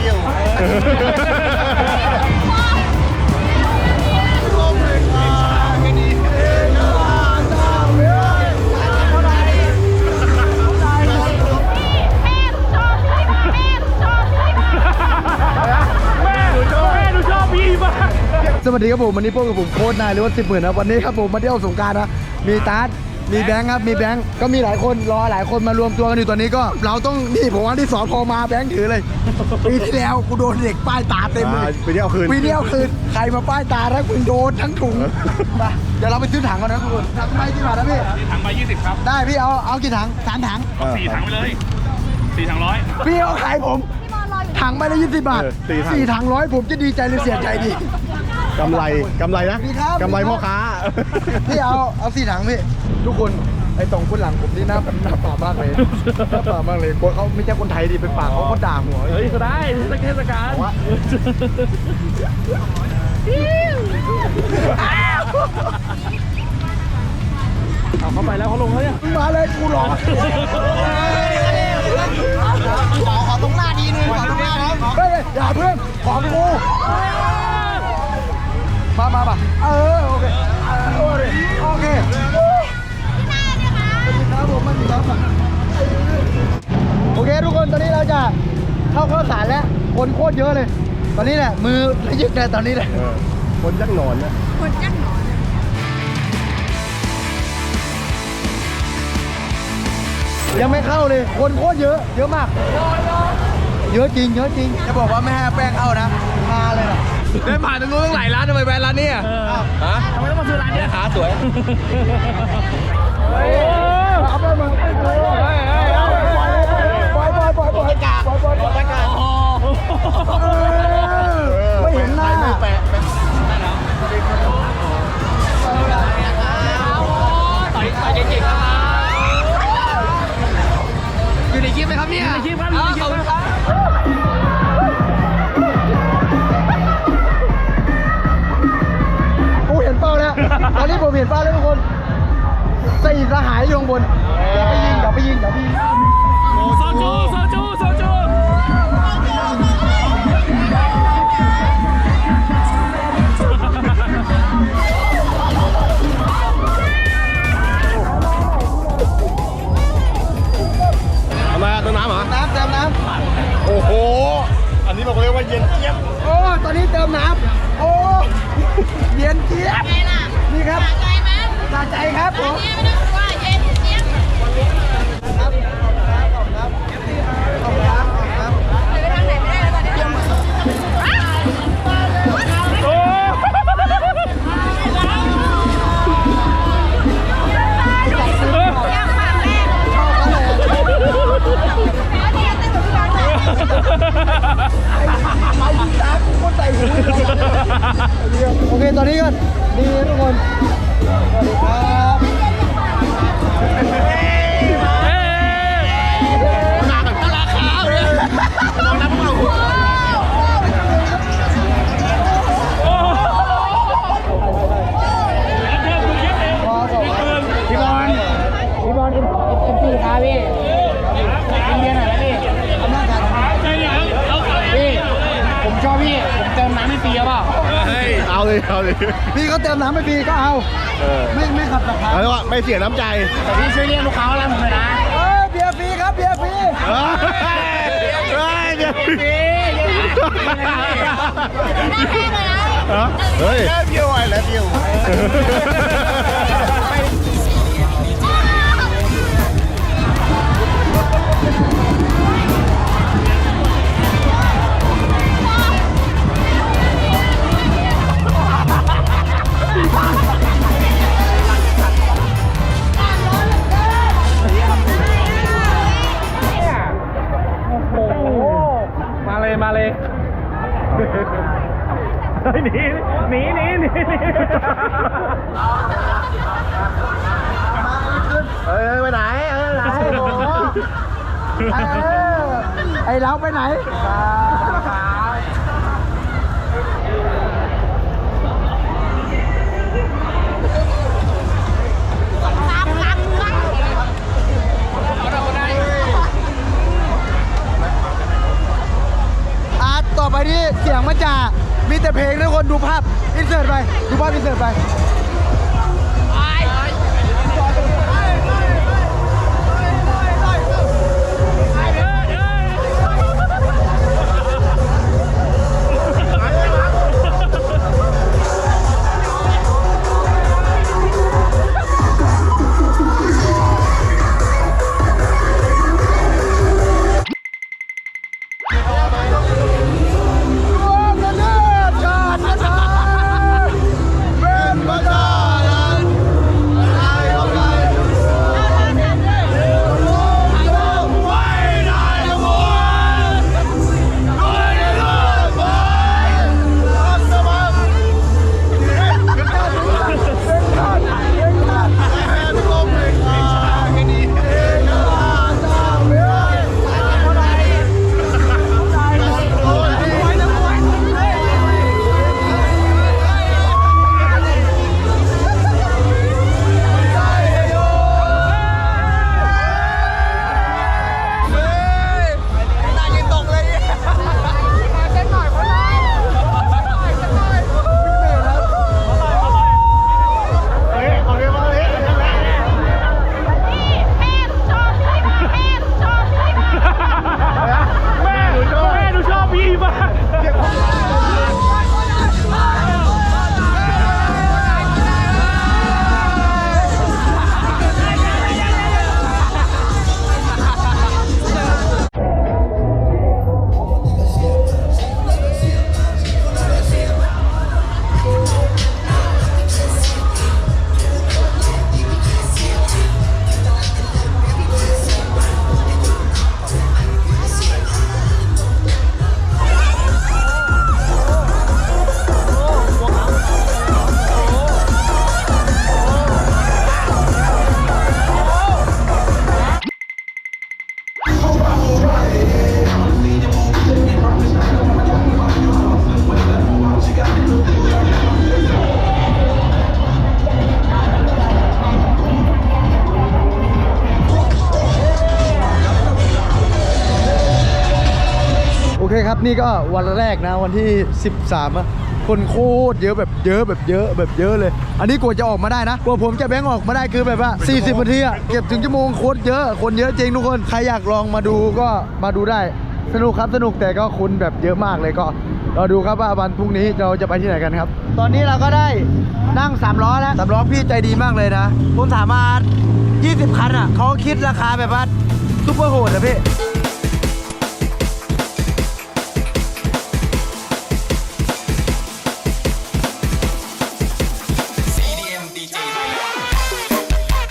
เที่ยวสวัสดีครับผมวันนี้พวกกับผมโค้ดนายหรือว่าสิบหมื่นนะวันนี้ครับผมมาเที่ยวสงกรารนะมีตาร์ มีแบงค์ครับมีแบงค์ก็มีหลายคนรอหลายคนมารวมตัวกันอยู่ตอนนี้ก็ เราต้องนี่ผมว่าที่สอพอมาแบงค์ถือเลยปีที่แล้วกูโดนเด็กป้ายตาเต็มเลยไปเที่ยวคืนปีเดียวคืนใครมาป้ายตาแล้วคุณโดนทั้งถุงไปเดี๋ยวเราไปซื้อถังกันนะคุณถังไปกี่บาทนะพี่ถังใบยี่สิบครับได้พี่เอาเอากี่ถังสามถังสี่ถังไปเลยสี่ถังร้อยพี่เอาขายผมพี่มอรออยู่ถังไปละยี่สิบบาทเออสี่ถังสี่ถังร้อยผมจะดีใจหรือเสียใจดีกำไรกำไรนะสวัสดีครับกำไรพ่อค้าพี่เอาเอาสี่ถังพี่ ทุกคนไอ้สองคนหลังผมนี่หน้าหน้าป่ามากเลยหน้าป่ามากเลยกลัวเขาไม่ใช่คนไทยดิเป็นป่าเขาก็ด่าหัวเฮ้ยก็ได้เทศกาลว่าเอาเข้าไปแล้วเขาลงแล้วเนี่ยมึงมาเลยกูรอขอขอตรงหน้าดีนึงขอตรงหน้านี้เฮ้ยอย่าเพื่อนของกูมามามาเออโอเคเออโอเคโอเคครับผมมันครับโอเคทุกคนตอนนี้เราจะเข้าข้าวสารแล้วคนโคตรเยอะเลย ตอนนี้แหละมือระยึกเลยตอนนี้แหละเออคนยักษ์หนอนนะคนจังหนอนยังไม่เข้าเลย คนโคตรเยอะ เยอะมาก เยอะจริง เยอะจริง จะบอกว่าไม่ให้แป้งเข้านะมาเลยนะเดินผ่านตรงนู้นตั้งหลายร้านทำไมแบรนด์ร้านนี้อะฮะทำไมต้องมาซื้อร้านนี้ขาสวยเอาไปมึงปล่อยปล่อยปล่อยปล่อยปล่อยปล่อยปล่อย สี่สหายอยู่ข้างบนอย่าไปยิงอย่าไปยิงอย่าไปยิงโซจูโซจูโซจูทำไมอะต้นน้ำเหรอ น้ำเติมน้โอ้โห อันนี้บอกเลยว่าเย็นเจี๊ยบำโอ้ตอนนี้เติมน้ำโอ้เย็นเจี๊ยบไงล่ะนี่ครับใจไหม สะใจครับผมไม่ต้องกลัวเย็นเจี๊ยครับขอบคุณครับขอบคุณครับขอบคุณครับ โอเค ตอนนี้ก็ดีทุกคนสวัสดีครับมากับเจ้าราคาเลยมองนั้นพวกเรา เฮ้ยเอาเลยเอาเลยพี่เขาเติมน้ำให้ฟรีก็เอา เออไม่ไม่ขัดศรัทธาเอาเลยว่าไม่เสียน้ำใจแต่พี่ช่วยเรียกลูกค้าอะไรผมเลยนะเออเบียร์ฟรีครับเบียร์ฟรีเฮ้ยเฮ้ยเดี๋ยวเฮ้ยเที่ยวไอ้แล้วเที่ยวมา เอ้ยไปไหนเอ้ยไปไหนโอ้โหเออไอเราไปไหนอ่า พอินเสิ ครับ นี่ก็วันแรกนะวันที่ 13อะคนโคตรเยอะแบบเยอะแบบเยอะแบบเยอะเลย อันนี้กว่าจะออกมาได้นะกว่าผมจะแบงค์ออกมาได้คือแบบว่า 40นาทีอะเก็บถึงชั่วโมงโคตรเยอะ คนเยอะจริงทุกคนใครอยากลองมาดูก็มาดูได้สนุกครับสนุกแต่ก็คนแบบเยอะมากเลยก็เราดูครับว่าวันพรุ่งนี้เราจะไปที่ไหนกันครับ ตอนนี้เราก็ได้นั่งสามล้อแล้วสามล้อพี่ใจดีมากเลยนะผมสามารถ 20 คันอะเขาคิดราคาแบบว่าซุปเปอร์โหดอะพี่